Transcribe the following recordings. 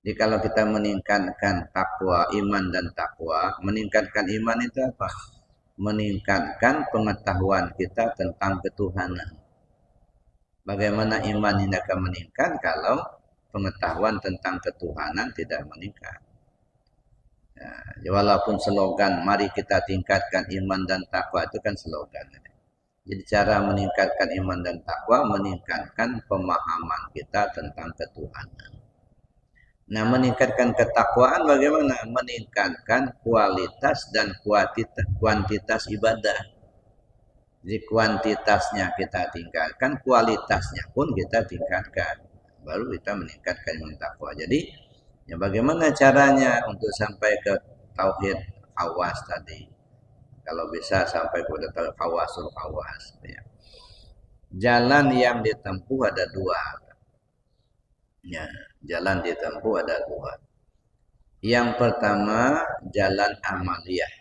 Jadi kalau kita meningkatkan takwa, iman dan takwa, meningkatkan iman itu apa? Meningkatkan pengetahuan kita tentang ketuhanan. Bagaimana iman ini akan meningkat kalau pengetahuan tentang ketuhanan tidak meningkat? Ya, walaupun slogan mari kita tingkatkan iman dan takwa itu kan slogan. Jadi cara meningkatkan iman dan takwa meningkatkan pemahaman kita tentang ketuhanan. Nah, meningkatkan ketakwaan bagaimana? Meningkatkan kualitas dan kuantitas, kuantitas ibadah. Jadi kuantitasnya kita tingkatkan, kualitasnya pun kita tingkatkan. Baru kita meningkatkan iman takwa. Jadi, ya bagaimana caranya untuk sampai ke tauhid awas tadi? Kalau bisa sampai kepada tauhid awasul awas. Ya. Jalan yang ditempuh ada dua. Ya jalan ditempuh ada dua. Yang pertama jalan amaliyah.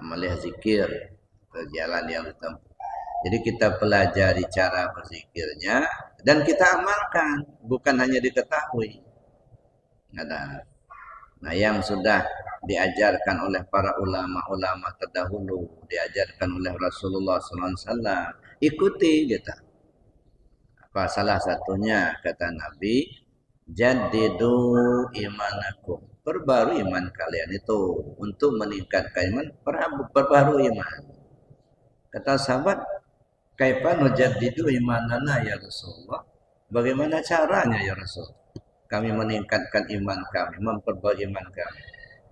Amaliyah zikir. Jalan yang ditempuh. Jadi kita pelajari cara berzikirnya dan kita amalkan, bukan hanya diketahui. Ada. Nah, yang sudah diajarkan oleh para ulama-ulama terdahulu, diajarkan oleh Rasulullah SAW, ikuti kita. Apa salah satunya kata Nabi, jadidu imanakum. Perbaru iman kalian itu untuk meningkatkan iman, perbaru iman. Kata sahabat, kaifa nujaddidu imanana ya Rasulullah? Bagaimana caranya ya Rasul? Kami meningkatkan iman kami, memperbarui iman kami.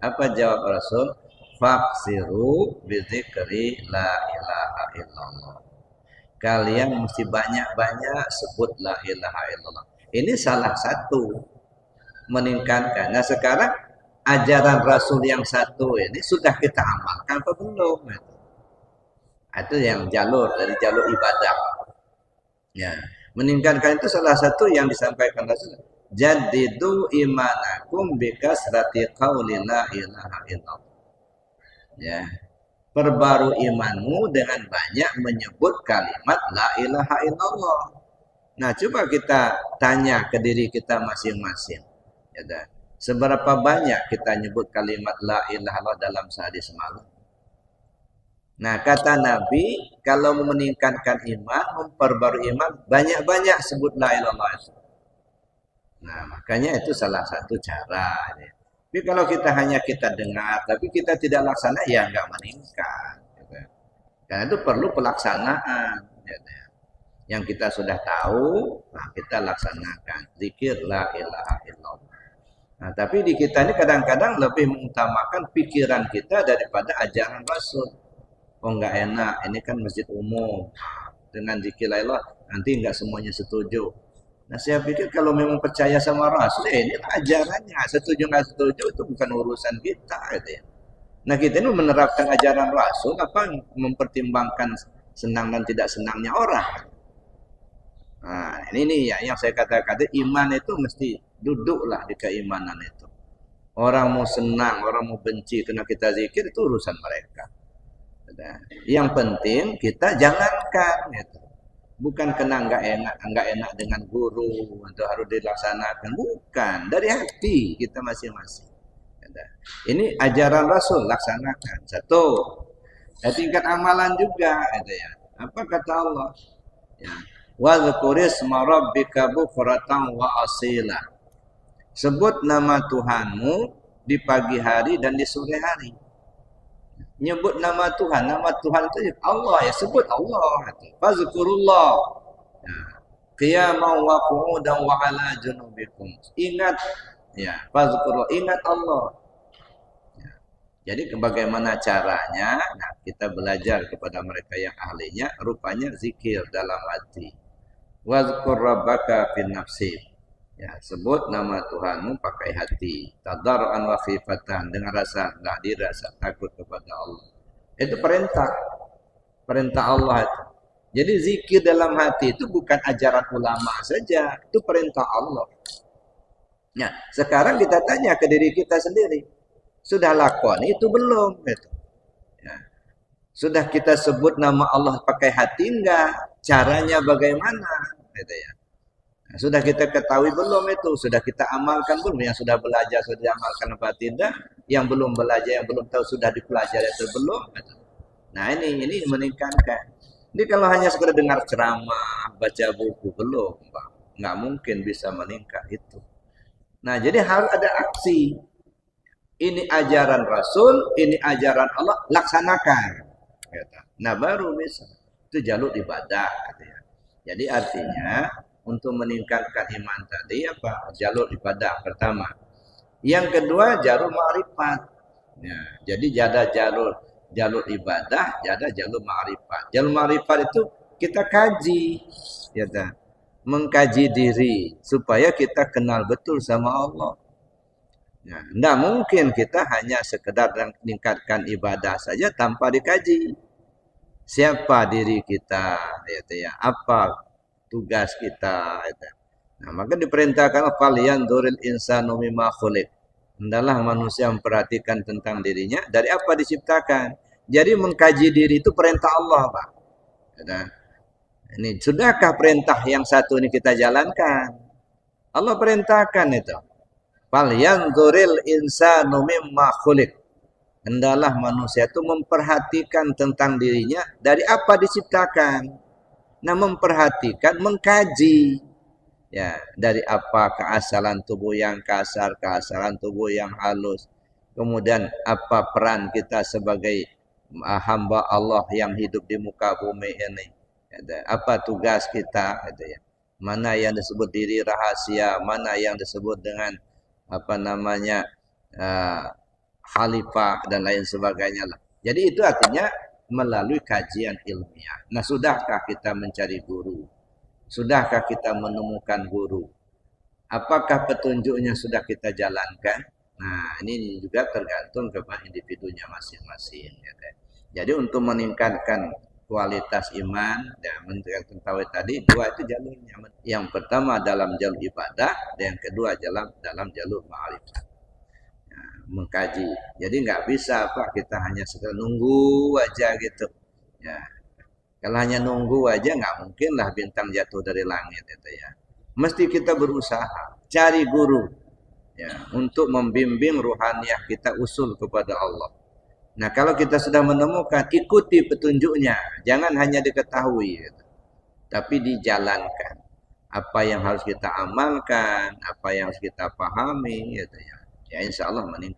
Apa jawab Rasul? Faksiru bizikri la ilaha illallah kalian mesti banyak-banyak sebut la ilaha illallah. Ini salah satu meningkatkan. Nah sekarang ajaran Rasul yang satu ini sudah kita amalkan apa belum? Itu yang jalur dari jalur ibadah. Ya, meningkatkan itu salah satu yang disampaikan Rasul. Jadidu imanakum bikasrati qawli la ilaha illallah. Ya, perbaru imanmu dengan banyak menyebut kalimat la ilaha illallah. Nah, coba kita tanya ke diri kita masing-masing. Ya, seberapa banyak kita nyebut kalimat la ilaha illallah dalam sehari semalam? Nah, kata Nabi, kalau meningkatkan iman, memperbarui iman, banyak-banyak sebut la ilaha Nah, makanya itu salah satu cara. Ya. Tapi kalau kita hanya kita dengar, tapi kita tidak laksana, ya nggak meningkat. Gitu. Karena itu perlu pelaksanaan. Gitu. Yang kita sudah tahu, nah kita laksanakan. Zikir la ilaha illallah. Nah, tapi di kita ini kadang-kadang lebih mengutamakan pikiran kita daripada ajaran Rasul. Oh nggak enak, ini kan masjid umum. Dengan zikir la ilaha, nanti nggak semuanya setuju Nah saya pikir kalau memang percaya sama Rasul, ya ini ajarannya. Setuju nggak setuju itu bukan urusan kita. Gitu ya. Nah kita ini menerapkan ajaran Rasul, apa mempertimbangkan senang dan tidak senangnya orang. Nah ini nih ya yang saya katakan iman itu mesti duduklah di keimanan itu. Orang mau senang, orang mau benci karena kita zikir itu urusan mereka. Yang penting kita jalankan. Gitu bukan kena nggak enak nggak enak dengan guru untuk harus dilaksanakan. Bukan dari hati kita masing-masing. Ini ajaran Rasul laksanakan. Satu. Ya, tingkat amalan juga itu ya. Apa kata Allah? Ya. Wadhkuris rabbika bukratan wa asila. Sebut nama Tuhanmu di pagi hari dan di sore hari nyebut nama Tuhan. Nama Tuhan itu Allah ya sebut Allah. Fazkurullah. Ya. Qiyamah wa qu'udan wa ala junubikum. Ingat ya, fazkurullah, ingat Allah. Ya. Jadi bagaimana caranya? Nah, kita belajar kepada mereka yang ahlinya, rupanya zikir dalam hati. Wazkur rabbaka fin nafsi Ya, sebut nama Tuhanmu pakai hati. Tadarruan wa khifatan dengan rasa enggak dirasa takut kepada Allah. Itu perintah. Perintah Allah itu. Jadi zikir dalam hati itu bukan ajaran ulama saja, itu perintah Allah. Nah, sekarang kita tanya ke diri kita sendiri. Sudah lakon itu belum gitu. Ya. Sudah kita sebut nama Allah pakai hati enggak? Caranya bagaimana? Gitu ya. Nah, sudah kita ketahui belum itu? Sudah kita amalkan belum? Yang sudah belajar sudah diamalkan apa tidak? Yang belum belajar, yang belum tahu sudah dipelajari atau belum? Nah ini ini meningkatkan. Jadi kalau hanya sekedar dengar ceramah, baca buku belum, nggak mungkin bisa meningkat itu. Nah jadi harus ada aksi. Ini ajaran Rasul, ini ajaran Allah, laksanakan. Nah baru bisa. Itu jalur ibadah. Jadi artinya untuk meningkatkan iman tadi apa? Jalur ibadah pertama. Yang kedua jalur ma'rifat. Ya, jadi jada jalur jalur ibadah, jada jalur ma'rifat. Jalur ma'rifat itu kita kaji, ya tak? mengkaji diri supaya kita kenal betul sama Allah. Tidak mungkin kita hanya sekedar meningkatkan ibadah saja tanpa dikaji. Siapa diri kita, ya, ya. apa tugas kita. Nah, maka diperintahkan falian duril insanu mimma khuliq. Hendaklah manusia memperhatikan tentang dirinya dari apa diciptakan. Jadi mengkaji diri itu perintah Allah, Pak. Ya, ini sudahkah perintah yang satu ini kita jalankan? Allah perintahkan itu. Fal yanzuril insanu mimma khuliq. Hendalah manusia itu memperhatikan tentang dirinya dari apa diciptakan. Nah, memperhatikan, mengkaji. Ya, dari apa keasalan tubuh yang kasar, keasalan tubuh yang halus. Kemudian apa peran kita sebagai hamba Allah yang hidup di muka bumi ini apa tugas kita gitu ya mana yang disebut diri rahasia mana yang disebut dengan apa namanya uh, khalifah dan lain sebagainya lah jadi itu artinya melalui kajian ilmiah. Nah sudahkah kita mencari guru? Sudahkah kita menemukan guru? Apakah petunjuknya sudah kita jalankan? Nah ini juga tergantung kepada individunya masing-masing ya kan? jadi untuk meningkatkan kualitas iman dan meningkatkan tauhid tadi dua itu jalurnya. Yang pertama dalam jalur ibadah dan yang kedua dalam dalam jalur ma'rifat mengkaji jadi nggak bisa pak kita hanya sekedar nunggu aja gitu ya kalau hanya nunggu aja nggak mungkin lah bintang jatuh dari langit itu ya mesti kita berusaha cari guru ya untuk membimbing ruhaniah kita usul kepada Allah Nah kalau kita sudah menemukan, ikuti petunjuknya. Jangan hanya diketahui. Gitu. Tapi dijalankan. Apa yang harus kita amalkan, apa yang harus kita pahami. Gitu ya. ya insya Allah meningkat.